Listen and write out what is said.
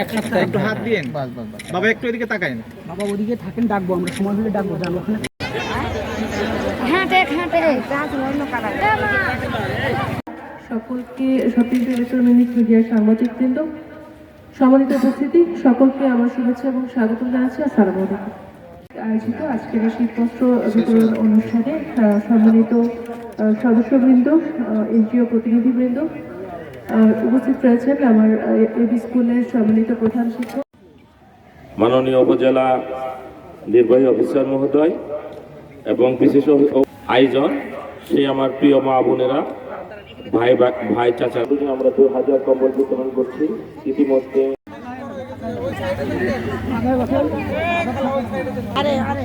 এক হাত একটু হাত দিয়েন। বাবা একটু এদিকে তাকাইন বাবা ওদিকে থাকেন ডাকবো আমরা সময় হলে ডাকবো যান ওখানে। হাঁটে হাঁটে গাছ অন্য কালার। সকলকে সাংবাদিকবৃন্দ সম্মানিত উপস্থিতি সকলকে আমার শুভেচ্ছা এবং স্বাগত জানাচ্ছি। আসসালামু আলাইকুম। আয়োজিত আজকের শীতবস্ত্র বিতরণ অনুষ্ঠানে আহ, সম্মানিত সদস্যবৃন্দ এনজিও প্রতিনিধিবৃন্দ উপস্থিত রয়েছেন আমার এবি স্কুলের সম্মানিত প্রধান শিক্ষক। মাননীয় উপজেলা নির্বাহী অফিসার মহোদয় এবং বিশেষ আয়োজন সে আমার প্রিয় মা বোনেরা ভাই ভাই চাচা। আমরা দু হাজার কম্বল বিতরণ করছি। ইতিমধ্যে হাঁটে হাঁটে